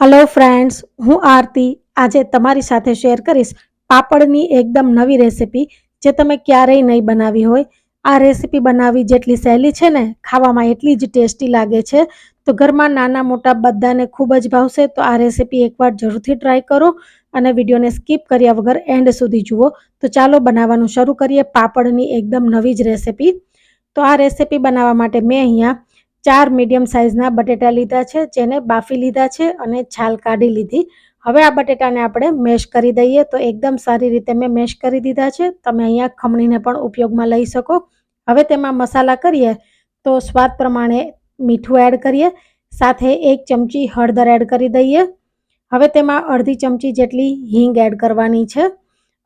Hello friends હું આરતી. આજે તમારી સાથે શેર કરીશ પાપડની એકદમ નવી રેસિપી જે તમે ક્યારેય નહીં બનાવી હોય. આ રેસિપી બનાવવી જેટલી સહેલી છે ને, ખાવામાં એટલી જ ટેસ્ટી લાગે છે. તો ઘરમાં નાના મોટા બધાને ખૂબ જ ભાવશે, તો આ રેસીપી એકવાર જરૂરથી ટ્રાય કરો અને વિડીયોને સ્કીપ કર્યા વગર એન્ડ સુધી જુઓ. તો ચાલો બનાવવાનું શરૂ કરીએ પાપડની એકદમ નવી જ રેસિપી તો આ રેસીપી બનાવવા માટે મેં અહીંયા ચાર મીડિયમ સાઇઝના બટેટા લીધા છે, જેને બાફી લીધા છે અને છાલ કાઢી લીધી. હવે આ બટેટાને આપણે મેશ કરી દઈએ. તો એકદમ સારી રીતે મેં મેશ કરી દીધા છે. તમે અહીંયા ખમણીને પણ ઉપયોગમાં લઈ શકો. હવે તેમાં મસાલા કરીએ તો સ્વાદ પ્રમાણે મીઠું એડ કરીએ. સાથે એક ચમચી હળદર એડ કરી દઈએ. હવે તેમાં અડધી ચમચી જેટલી હિંગ એડ કરવાની છે.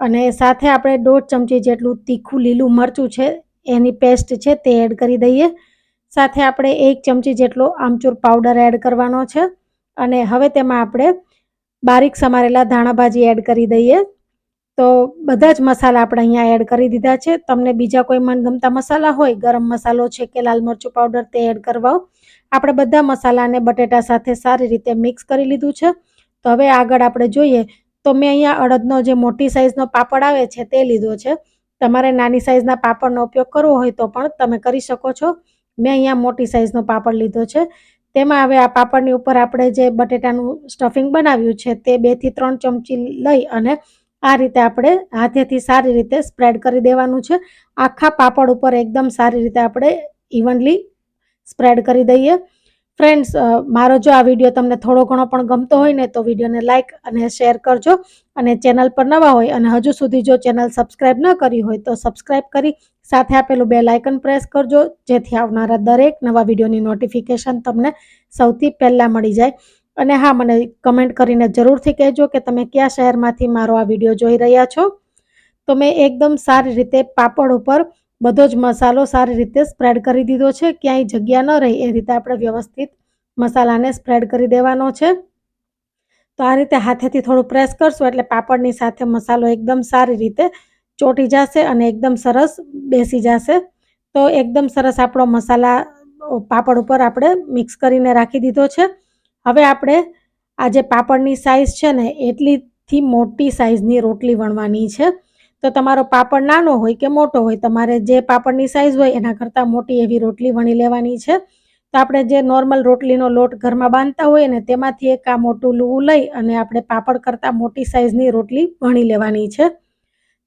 અને સાથે આપણે દોઢ ચમચી જેટલું તીખું લીલું મરચું છે, એની પેસ્ટ છે તે એડ કરી દઈએ. સાથે આપણે એક ચમચી જેટલો આમચૂર પાવડર એડ કરવાનો છે. અને હવે તેમાં આપણે બારીક સમારેલા ધાણાભાજી એડ કરી દઈએ. તો બધા જ મસાલા આપણે અહીંયા એડ કરી દીધા છે. તમને બીજા કોઈ મનગમતા મસાલા હોય, ગરમ મસાલો છે કે લાલ મરચું પાવડર તે એડ કરવા, આપણે બધા મસાલાને બટેટા સાથે સારી રીતે મિક્સ કરી લીધું છે. તો હવે આગળ આપણે જોઈએ, તો મેં અહીંયા અડદનો જે મોટી સાઇઝનો પાપડ આવે છે તે લીધો છે. તમારે નાની સાઇઝના પાપડનો ઉપયોગ કરવો હોય તો પણ તમે કરી શકો છો. મેં અહીંયા મોટી સાઇઝનો પાપડ લીધો છે. તેમાં હવે આ પાપડની ઉપર આપણે જે બટેટાનું સ્ટફિંગ બનાવ્યું છે તે બેથી ત્રણ ચમચી લઈ અને આ રીતે આપણે હાથેથી સારી રીતે સ્પ્રેડ કરી દેવાનું છે. આખા પાપડ ઉપર એકદમ સારી રીતે આપણે ઇવનલી સ્પ્રેડ કરી દઈએ. ફ્રેન્ડ્સ મારો જો આ વીડિયો તમને થોડો ઘણો પણ ગમતો હોય ને તો વિડીયોને લાઇક અને શેર કરજો અને ચેનલ પર નવા હોય અને હજુ સુધી જો ચેનલ સબસ્ક્રાઈબ ન કરી હોય તો સબસ્ક્રાઈબ કરી સાથે આપેલું બે લાઇકન પ્રેસ કરજો જેથી આવનારા દરેક નવા વિડીયોની નોટિફિકેશન તમને સૌથી પહેલાં મળી જાય. અને હા, મને કમેન્ટ કરીને જરૂરથી કહેજો કે તમે કયા શહેરમાંથી મારો આ વીડિયો જોઈ રહ્યા છો. તો મેં એકદમ સારી રીતે પાપડ ઉપર બધો જ મસાલો સારી રીતે સ્પ્રેડ કરી દીધો છે. ક્યાંય જગ્યા ન રહી એ રીતે આપણે વ્યવસ્થિત મસાલાને સ્પ્રેડ કરી દેવાનો છે. તો આ રીતે હાથેથી થોડું પ્રેસ કરશું એટલે પાપડની સાથે મસાલો એકદમ સારી રીતે ચોટી જશે અને એકદમ સરસ બેસી જશે. તો એકદમ સરસ આપણો મસાલા પાપડ ઉપર આપણે મિક્સ કરીને રાખી દીધો છે. હવે આપણે આ જે પાપડની સાઇઝ છે ને, એટલીથી મોટી સાઇઝની રોટલી વણવાની છે. તો તમારો પાપડ નાનો હોય કે મોટો હોય, તમારે જે પાપડની સાઇઝ હોય એના કરતાં મોટી એવી રોટલી વણી લેવાની છે. તો આપણે જે નોર્મલ રોટલીનો લોટ ઘરમાં બાંધતા હોઈએ ને તેમાંથી એક આ મોટું લૂવું લઈ અને આપણે પાપડ કરતાં મોટી સાઇઝની રોટલી વણી લેવાની છે.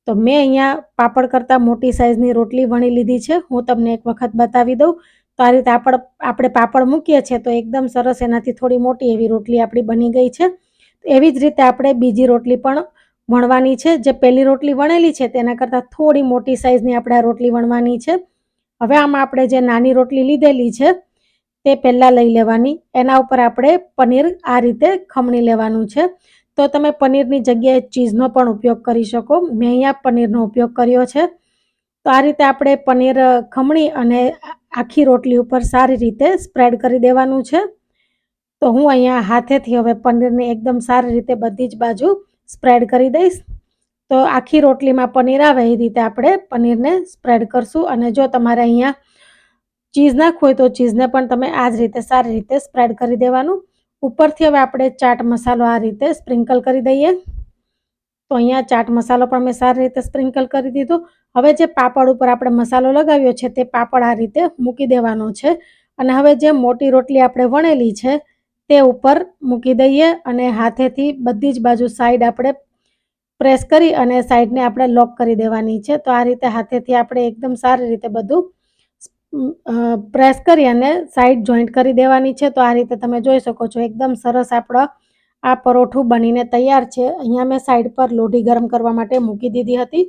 તો મેં અહીંયા પાપડ કરતાં મોટી સાઇઝની રોટલી વણી લીધી છે. હું તમને એક વખત બતાવી દઉં. તો આ રીતે આપણ આપણે પાપડ મૂકીએ છીએ તો એકદમ સરસ એનાથી થોડી મોટી એવી રોટલી આપણી બની ગઈ છે. એવી જ રીતે આપણે બીજી રોટલી પણ વણવાની છે. જે પહેલી રોટલી વણેલી છે તેના કરતાં થોડી મોટી સાઇઝની આપણે આ રોટલી વણવાની છે. હવે આમાં આપણે જે નાની રોટલી લીધેલી છે તે પહેલાં લઈ લેવાની. એના ઉપર આપણે પનીર આ રીતે ખમણી લેવાનું છે. તો તમે પનીરની જગ્યાએ ચીઝનો પણ ઉપયોગ કરી શકો. મેં અહીંયા પનીરનો ઉપયોગ કર્યો છે. તો આ રીતે આપણે પનીર ખમણી અને આખી રોટલી ઉપર સારી રીતે સ્પ્રેડ કરી દેવાનું છે. તો હું અહીંયા હાથેથી હવે પનીરની એકદમ સારી રીતે બધી જ બાજુ સ્પ્રેડ કરી દઈશ. તો આખી રોટલીમાં પનીર આવે, એ રીતે આપણે પનીરને સ્પ્રેડ કરશું. અને જો તમારે અહીંયા ચીઝ નાખવું હોય, તો ચીઝને પણ તમે આ જ રીતે સારી રીતે સ્પ્રેડ કરી દેવાનું. ઉપરથી હવે આપણે ચાટ મસાલો આ રીતે સ્પ્રિંકલ કરી દઈએ. તો અહીંયા ચાટ મસાલો પણ મેં સારી રીતે સ્પ્રિંકલ કરી દીધો. હવે જે પાપડ ઉપર આપણે મસાલો લગાવ્યો છે, તે પાપડ આ રીતે મૂકી દેવાનો છે. અને હવે જે મોટી રોટલી આપણે વણેલી છે તે ઉપર મૂકી દઈએ અને હાથેથી બધી જ બાજુ સાઈડ આપણે પ્રેસ કરી અને સાઈડને આપણે લોક કરી દેવાની છે. તો આ રીતે હાથેથી આપણે એકદમ સારી રીતે બધું પ્રેસ કરી અને સાઈડ જોઈન્ટ કરી દેવાની છે. તો આ રીતે તમે જોઈ શકો છો એકદમ સરસ આપણો આ પરોઠું બનીને તૈયાર છે. અહીંયા મેં સાઈડ પર લોઢી ગરમ કરવા માટે મૂકી દીધી હતી.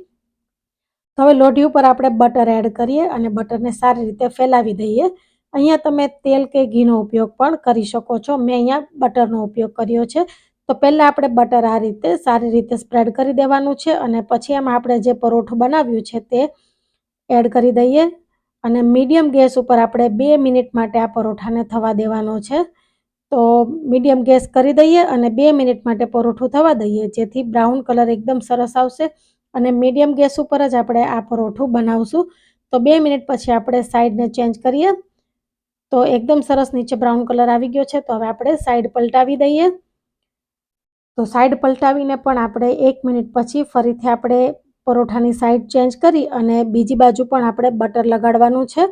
હવે લોઢી ઉપર આપણે બટર એડ કરીએ અને બટરને સારી રીતે ફેલાવી દઈએ. અહીંયા તમે તેલ કે ઘીનો ઉપયોગ પણ કરી શકો છો. મેં અહીંયા બટરનો ઉપયોગ કર્યો છે. તો પહેલાં આપણે બટર આ રીતે સારી રીતે સ્પ્રેડ કરી દેવાનું છે અને પછી એમાં આપણે જે પરોઠું બનાવ્યું છે તે એડ કરી દઈએ. અને મીડિયમ ગેસ ઉપર આપણે બે મિનિટ માટે આ પરોઠાને થવા દેવાનો છે. તો મીડિયમ ગેસ કરી દઈએ અને બે મિનિટ માટે પરોઠું થવા દઈએ, જેથી બ્રાઉન કલર એકદમ સરસ આવશે. અને મીડિયમ ગેસ ઉપર જ આપણે આ પરોઠું બનાવશું. તો બે મિનિટ પછી આપણે સાઈડને ચેન્જ કરીએ. તો એકદમ સરસ નીચે બ્રાઉન કલર આવી ગયો છે, તો હવે આપણે સાઈડ પલટાવી દઈએ. તો સાઈડ પલટાવીને પણ આપણે એક મિનિટ પછી ફરીથી આપણે પરોઠાની સાઈડ ચેન્જ કરી અને બીજી બાજુ પણ આપણે બટર લગાડવાનું છે.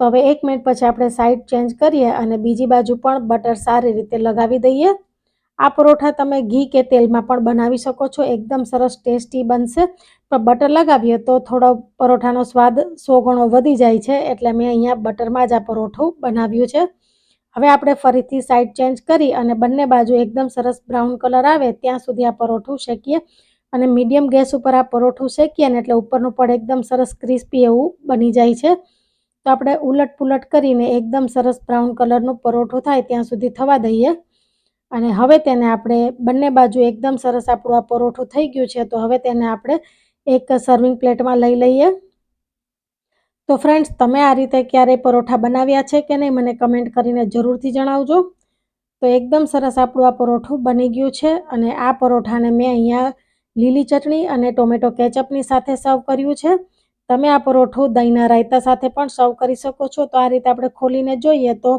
તો હવે એક મિનિટ પછી આપણે સાઈડ ચેન્જ કરીએ અને બીજી બાજુ પણ બટર સારી રીતે લગાવી દઈએ. આ પરોઠા તમે ઘી કે તેલમાં પણ બનાવી શકો છો. એકદમ સરસ ટેસ્ટી બનશે. પણ બટર લગાવીએ તો થોડો પરોઠાનો સ્વાદ સો ગણો વધી જાય છે. એટલે મેં અહીંયા બટરમાં જ આ પરોઠું બનાવ્યું છે. હવે આપણે ફરીથી સાઈડ ચેન્જ કરી અને બંને બાજુ એકદમ સરસ બ્રાઉન કલર આવે ત્યાં સુધી આ પરોઠું શેકીએ. અને મીડિયમ ગેસ ઉપર આ પરોઠું શેકીએ ને એટલે ઉપરનું પણ એકદમ સરસ ક્રિસ્પી એવું બની જાય છે. તો આપણે ઉલટ પુલટ કરીને એકદમ સરસ બ્રાઉન કલરનું પરોઠું થાય ત્યાં સુધી થવા દઈએ. અને હવે તેને આપણે બંને બાજુ એકદમ સરસ આપણું આ પરોઠું થઈ ગયું છે, તો હવે તેને આપણે એક સર્વિંગ પ્લેટમાં લઈ લઈએ. તો ફ્રેન્ડ્સ તમે આ રીતે ક્યારેય પરોઠા બનાવ્યા છે કે નહીં, મને કમેન્ટ કરીને જરૂરથી જણાવજો. તો એકદમ સરસ આપણું આ પરોઠું બની ગયું છે અને આ પરોઠાને મેં અહીંયા લીલી ચટણી અને ટોમેટો કેચઅપની સાથે સર્વ કર્યું છે. તમે આ પરોઠું દહીંના રાયતા સાથે પણ સર્વ કરી શકો છો. તો આ રીતે આપણે ખોલીને જોઈએ તો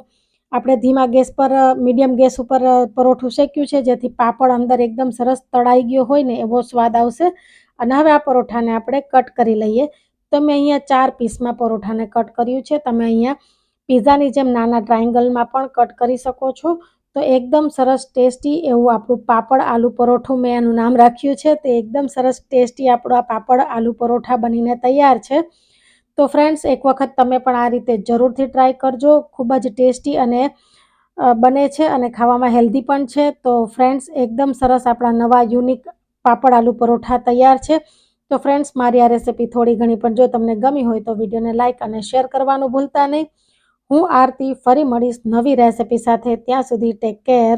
આપણે ધીમા ગેસ પર મીડિયમ ગેસ ઉપર પરોઠું શેક્યું છે, જેથી પાપડ અંદર એકદમ સરસ તળાઈ ગયો હોય ને એવો સ્વાદ આવશે. અને હવે આ પરોઠાને આપણે કટ કરી લઈએ. તો મેં અહીંયા ચાર પીસમાં પરોઠાને કટ કર્યું છે. તમે અહીંયા પીઝાની જેમ નાના ટ્રાયંગલમાં પણ કટ કરી શકો છો. તો એકદમ સરસ ટેસ્ટી એવું આપણું પાપડ આલુ પરોઠું મેં એનું નામ રાખ્યું છે. તે એકદમ સરસ ટેસ્ટી આપણું આ પાપડ આલુ પરોઠા બનીને તૈયાર છે. તો ફ્રેન્ડ્સ એક વખત તમે પણ આ રીતે જરૂરથી ટ્રાય કરજો. ખૂબ જ ટેસ્ટી અને બને છે અને ખાવામાં હેલ્ધી પણ છે. તો ફ્રેન્ડ્સ એકદમ સરસ આપણા નવા યુનિક પાપડ આલુ પરોઠા તૈયાર છે. તો ફ્રેન્ડ્સ મારી આ રેસિપી થોડી ઘણી પણ જો તમને ગમી હોય તો વિડીયોને લાઇક અને શેર કરવાનું ભૂલતા નહીં. હું આરતી ફરી મળીશ નવી રેસિપી સાથે. ત્યાં સુધી ટેક કેર